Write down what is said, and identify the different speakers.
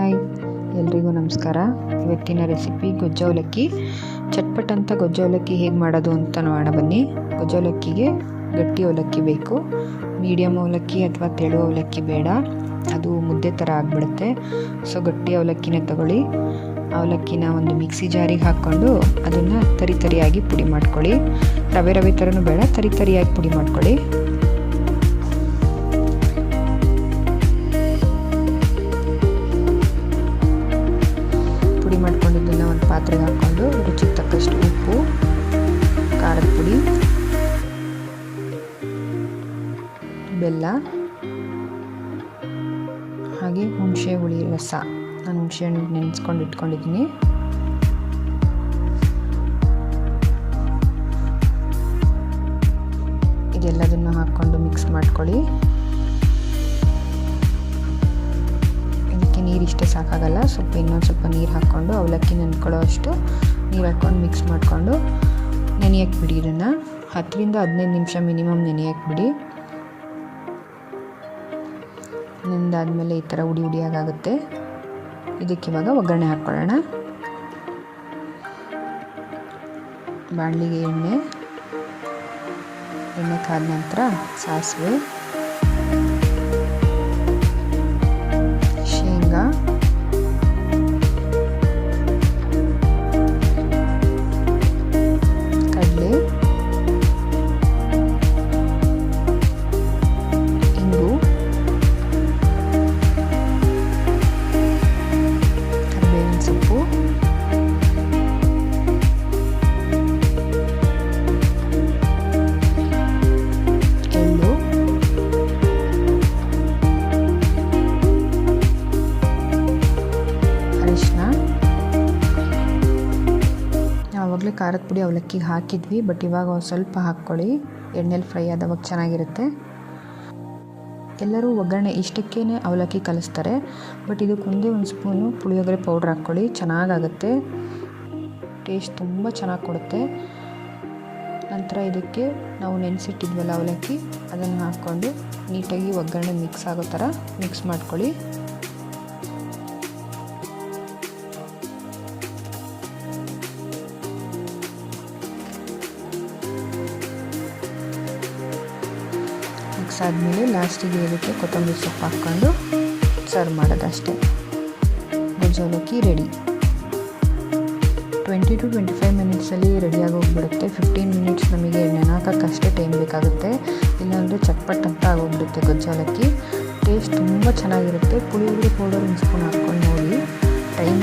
Speaker 1: Hi. ಎಲ್ರಿಗೂ ನಮಸ್ಕಾರ. ಇವತ್ತಿನ ರೆಸಿಪಿ ಗೊಜ್ಜವಲಕ್ಕಿ. ಚಟ್ಪಟ್ ಅಂತ ಗೊಜ್ಜವಲಕ್ಕಿ ಹೇಗೆ ಮಾಡೋದು ಅಂತ ನೋಡೋಣ ಬನ್ನಿ. ಗೊಜ್ಜವಲಕ್ಕಿಗೆ ಗಟ್ಟಿ ಅವಲಕ್ಕಿ ಬೇಕು. ಮೀಡಿಯಮ್ ಅವಲಕ್ಕಿ ಅಥವಾ ತೆಳು ಅವಲಕ್ಕಿ ಬೇಡ. ಅದು ಮುದ್ದೆ ಥರ ಆಗಿಬಿಡುತ್ತೆ. ಸೊ ಗಟ್ಟಿ ಅವಲಕ್ಕಿನೇ ತಗೊಳ್ಳಿ. ಅವಲಕ್ಕಿನ ಒಂದು ಮಿಕ್ಸಿ ಜಾರಿಗೆ ಹಾಕ್ಕೊಂಡು ಅದನ್ನು ತರಿ ತರಿಯಾಗಿ ಪುಡಿ ಮಾಡ್ಕೊಳ್ಳಿ. ರವೆ ರವೆ ಥರನೂ ಬೇಡ, ತರಿ ತರಿಯಾಗಿ ಪುಡಿ ಮಾಡ್ಕೊಳ್ಳಿ. ಪಾತ್ರೆಗೆ ಹಾಕ್ಕೊಂಡು ರುಚಿಗೆ ತಕ್ಕಷ್ಟು ಉಪ್ಪು, ಖಾರದ ಪುಡಿ, ಬೆಲ್ಲ, ಹಾಗೆ ಹುಣಸೆ ಹುಳಿ ರಸ. ನಾನು ಹುಣಸೆ ಹಣ್ಣು ನೆನೆಸ್ಕೊಂಡು ಇಟ್ಕೊಂಡಿದ್ದೀನಿ. ಇದೆಲ್ಲದನ್ನು ಹಾಕ್ಕೊಂಡು ಮಿಕ್ಸ್ ಮಾಡ್ಕೊಳ್ಳಿ. ಇದಕ್ಕೆ ನೀರು ಇಷ್ಟೇ ಸಾಕಾಗಲ್ಲ. ಸ್ವಲ್ಪ ಇನ್ನೊಂದು ಸ್ವಲ್ಪ ನೀರು ಹಾಕ್ಕೊಂಡು ಅವಲಕ್ಕಿ ನೆನ್ಕೊಳ್ಳೋ ಅಷ್ಟು ನೀರು ಹಾಕ್ಕೊಂಡು ಮಿಕ್ಸ್ ಮಾಡಿಕೊಂಡು ನೆನೆಯಕ್ಕೆ ಬಿಡಿ ಇದನ್ನು. ಹತ್ತರಿಂದ ಹದಿನೈದು ನಿಮಿಷ ಮಿನಿಮಮ್ ನೆನೆಯಕ್ಕೆ ಬಿಡಿ. ನೆಂದಾದಮೇಲೆ ಈ ಥರ ಉಡಿ ಉಡಿಯಾಗುತ್ತೆ ಇದಕ್ಕೆ ಇವಾಗ ಒಗ್ಗರಣೆ ಹಾಕ್ಕೊಳ್ಳೋಣ ಬಾಣಲಿಗೆ ಎಣ್ಣೆ ಎಣ್ಣೆ ಕಾದ ನಂತರ ಸಾಸಿವೆ. ಖಾರದ ಪುಡಿ ಅವಲಕ್ಕಿಗೆ ಹಾಕಿದ್ವಿ ಬಟ್ ಇವಾಗ ಸ್ವಲ್ಪ ಹಾಕ್ಕೊಳ್ಳಿ. ಎಣ್ಣೆಲಿ ಫ್ರೈ ಆದವಾಗ ಚೆನ್ನಾಗಿರುತ್ತೆ. ಎಲ್ಲರೂ ಒಗ್ಗರಣೆ ಇಷ್ಟಕ್ಕೇ ಅವಲಕ್ಕಿ ಕಲಿಸ್ತಾರೆ ಬಟ್ ಇದಕ್ಕೆ ಒಂದೇ ಒಂದು ಸ್ಪೂನು ಪುಳಿಯೋಗರೆ ಪೌಡ್ರ್ ಹಾಕ್ಕೊಳ್ಳಿ, ಚೆನ್ನಾಗಾಗುತ್ತೆ. ಟೇಸ್ಟ್ ತುಂಬ ಚೆನ್ನಾಗಿ ಕೊಡುತ್ತೆ. ನಂತರ ಇದಕ್ಕೆ ನಾವು ನೆನೆಸಿಟ್ಟಿದ್ವಲ್ಲ ಅವಲಕ್ಕಿ, ಅದನ್ನು ಹಾಕ್ಕೊಂಡು ನೀಟಾಗಿ ಒಗ್ಗರಣೆ ಮಿಕ್ಸ್ ಆಗೋ ಥರ ಮಿಕ್ಸ್ ಮಾಡ್ಕೊಳ್ಳಿ. ಆದಮೇಲೆ ಲಾಸ್ಟಿಗೆ ಇದಕ್ಕೆ ಕೊತ್ತಂಬರಿ ಸೊಪ್ಪು ಹಾಕ್ಕೊಂಡು ಸರ್ವ್ ಮಾಡೋದಷ್ಟೇ ಅಷ್ಟೇ. Ready twenty two twenty five ಮಿನಿಟ್ಸಲ್ಲಿ ರೆಡಿಯಾಗಿ ಹೋಗ್ಬಿಡುತ್ತೆ. ಫಿಫ್ಟೀನ್ ಮಿನಿಟ್ಸ್ ನಮಗೆ ನೆನಾಕಕ್ಕೆ ಅಷ್ಟೇ ಟೈಮ್ ಬೇಕಾಗುತ್ತೆ. ಇಲ್ಲಾಂದರೆ ಚಟ್ಪಟ್ ಅಂತ ಆಗೋಗ್ಬಿಡುತ್ತೆ ಗೊಜ್ಜೋಲಕ್ಕಿ ಟೇಸ್ಟ್ ತುಂಬ ಚೆನ್ನಾಗಿರುತ್ತೆ. ಪುಳಿಯೋಗರೆ ಪೌಡರ್ ಒಂದು ಹಾಕ್ಕೊಂಡು ನೋಡಿ. ಟೈಮ್